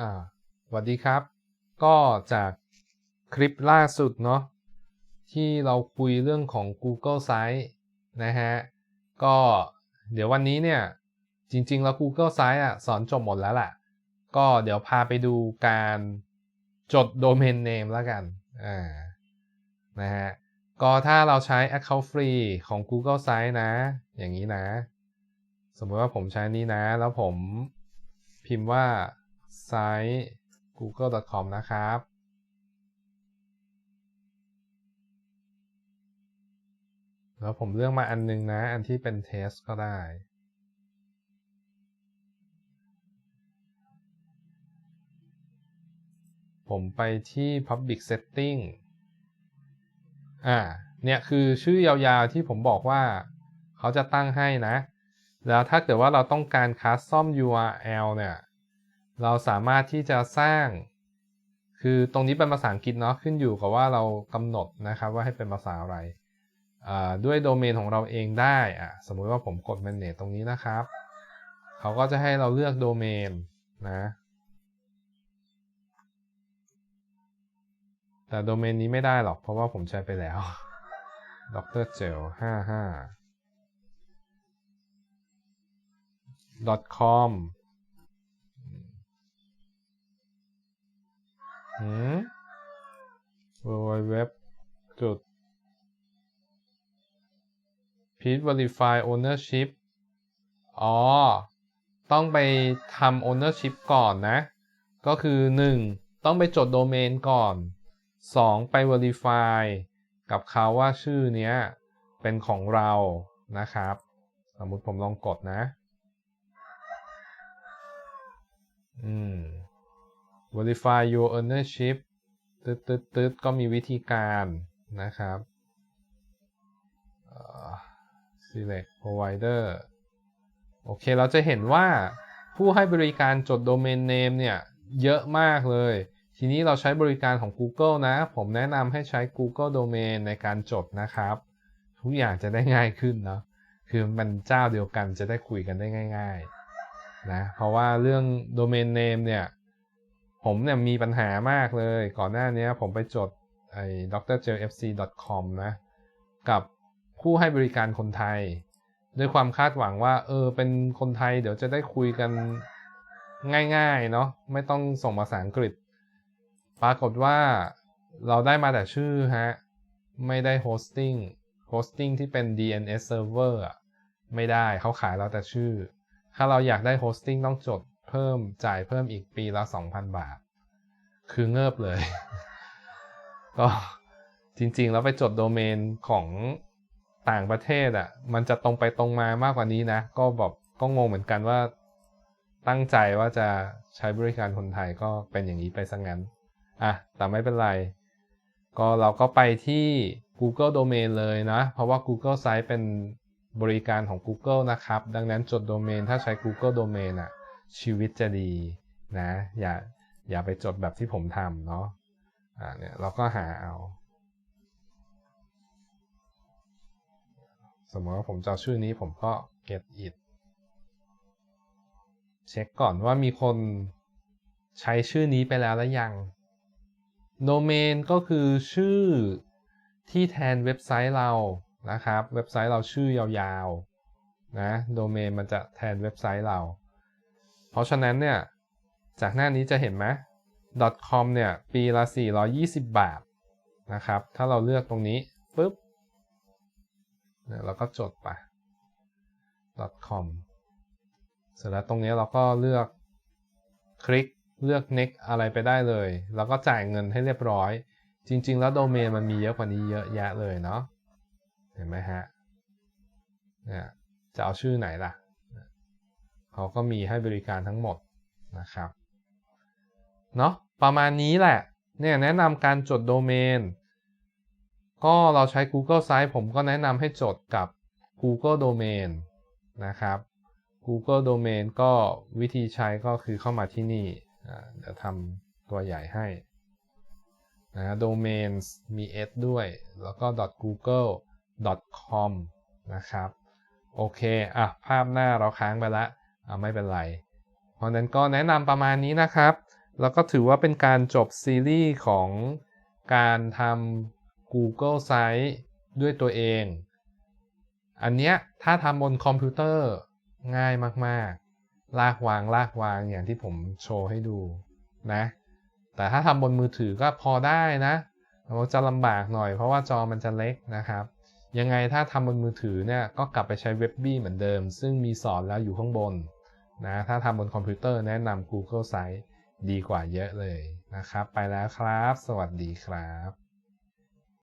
อ่าสวัสดีครับ ก็จากคลิปล่าสุดเนาะที่เราคุยเรื่องของ Google Sites นะฮะ ก็เดี๋ยววันนี้เนี่ย จริง ๆ แล้ว Google Sites อะสอนจบหมดแล้วแหละก็เดี๋ยวพาไปดูการจดโดเมนเนมแล้วกัน อ่า นะฮะ ก็ถ้าเราใช้ Account Free ของ Google Sites นะ อย่างนี้นะ สมมติว่าผมใช้นี้นะ แล้วผมพิมพ์ว่า site google.com นะครับ แล้วผมเลือกมาอันนึงนะ อันที่เป็น test ก็ได้ ผมไปที่ public setting อ่า เนี่ยคือชื่อยาวๆที่ผมบอกว่าเขาจะตั้งให้นะ แล้วถ้าเกิดว่าเราต้องการ custom URL เนี่ย เราสามารถที่จะสร้าง คือตรงนี้เป็นภาษาอังกฤษเนาะขึ้นอยู่กับว่าเรากำหนดนะครับว่าให้เป็นภาษาอะไรด้วยโดเมนของเราเองได้อะสมมุติว่าผมกด manage ตรงนี้นะครับ เขาก็จะให้เราเลือกโดเมนนะแต่โดเมนนี้ไม่ได้หรอกเพราะว่าผมใช้ไปแล้ว dr gel 55 .com หืม www จุด p e a verify ownership อ๋อ ต้องไปทำ ownership ก่อนนะ ก็คือ 1. ต้องไปจดโดเมนก่อน 2. ไป verify กับเขาว่าชื่อเนี้ย เป็นของเรานะครับ สมมุติผมลองกดนะ อืม verify your ownership ตึ๊ดตึ๊ดตึ๊ดก็มีวิธีการนะครับ select provider โอเค เราจะเห็นว่าผู้ให้บริการจด domain name เนี่ย เยอะมากเลย ทีนี้เราใช้บริการของ Google นะ ผมแนะนำให้ใช้ Google Domain ในการจดนะครับ ทุกอย่างจะได้ง่ายขึ้นเนาะคือมันเจ้าเดียวกันจะได้คุยกันได้ง่าย ๆ นะ เพราะว่าเรื่อง domain name เนี่ย ผมเนี่ยมีปัญหามากเลย ก่อนหน้านี้ผมไปจดไอ้ drjelfc.com นะกับผู้ให้บริการคนไทย ด้วยความคาดหวังว่า เออ เป็นคนไทยเดี๋ยวจะได้คุยกันง่ายๆ เนาะไม่ต้องส่งภาษาอังกฤษ ปรากฏว่าเราได้มาแต่ชื่อฮะ ไม่ได้โฮสติ้งโฮสติ้งที่เป็น DNS server อะไม่ได้เขาขายเราแต่ชื่อ ถ้าเราอยากได้โฮสติ้งต้องจด เพิ่มจ่ายเพิ่มอีกปีละ2,000บาท คือเงิบเลย ก็จริง ๆ แล้วไปจดโดเมนของต่างประเทศอะ่ะ มันจะตรงไปตรงมามากกว่านี้นะ ก็แบบก็งงเหมือนกันว่าตั้งใจว่าจะใช้บริการคนไทยก็เป็นอย่างนี้ไปซะงั้น อะ แต่ไม่เป็นไร ก็เราก็ไปที่ Google Domain เลยนะ เพราะว่า Google Site เป็นบริการของ Google นะครับ ดังนั้นจดโดเมนถ้าใช้ Google Domain อะ ชีวิตจะดีนะ อย่าอย่าไปจดแบบที่ผมทำเนาะอ่าเนี่ยเราก็หาเอา สมมติว่าผมจะชื่อนี้ผมก็ get it เช็คก่อนว่ามีคนใช้ชื่อนี้ไปแล้วหรือยัง domain ก็คือชื่อที่แทนเว็บไซต์เรานะครับ เว็บไซต์เราชื่อยาวๆนะ domain มันจะแทนเว็บไซต์เรา เพราะฉะนั้นเนี่ยจากหน้านี้จะเห็นไหม .com เนี่ยปีละ 420 บาทนะครับ ถ้าเราเลือกตรงนี้ปุ๊บเนี่ยเราก็จดไป .com เสร็จแล้วตรงนี้เราก็เลือกคลิกเลือก next อะไรไปได้เลย แล้วก็จ่ายเงินให้เรียบร้อย จริง ๆ แล้วโดเมนมันมีเยอะกว่านี้เยอะแยะเลยเนาะเห็นไหมฮะเนี่ยจะเอาชื่อไหนล่ะ เขาก็มีให้บริการทั้งหมดนะครับเนาะประมาณนี้แหละเนี่ยแนะนำการจดโดเมน ก็เราใช้ Google Site ผมก็แนะนำให้จดกับ Google Domain นะครับ Google Domain ก็วิธีใช้ก็คือเข้ามาที่นี่เดี๋ยวทำตัวใหญ่ให้นะ domains มี s ด้วย แล้วก็ .google .com นะครับ โอเค อะ ภาพหน้าเราค้างไปแล้วอะ ไม่เป็นไร เพราะนั้นก็แนะนำประมาณนี้นะครับ แล้วก็ถือว่าเป็นการจบซีรีส์ของการทำ Google Site ด้วยตัวเอง อันเนี้ยถ้าทำบนคอมพิวเตอร์ง่ายมากๆ ลากวางลากวางอย่างที่ผมโชว์ให้ดูนะ แต่ถ้าทำบนมือถือก็พอได้นะมันจะลำบากหน่อยเพราะว่าจอมันจะเล็กนะครับ ยังไงถ้าทำบนมือถือเนี่ยก็กลับไปใช้เว็บบี้เหมือนเดิม ซึ่งมีสอนแล้วอยู่ข้างบน นะถ้าทำบนคอมพิวเตอร์แนะนำ Google Site ดีกว่าเยอะเลยนะครับ ไปแล้วครับ สวัสดีครับ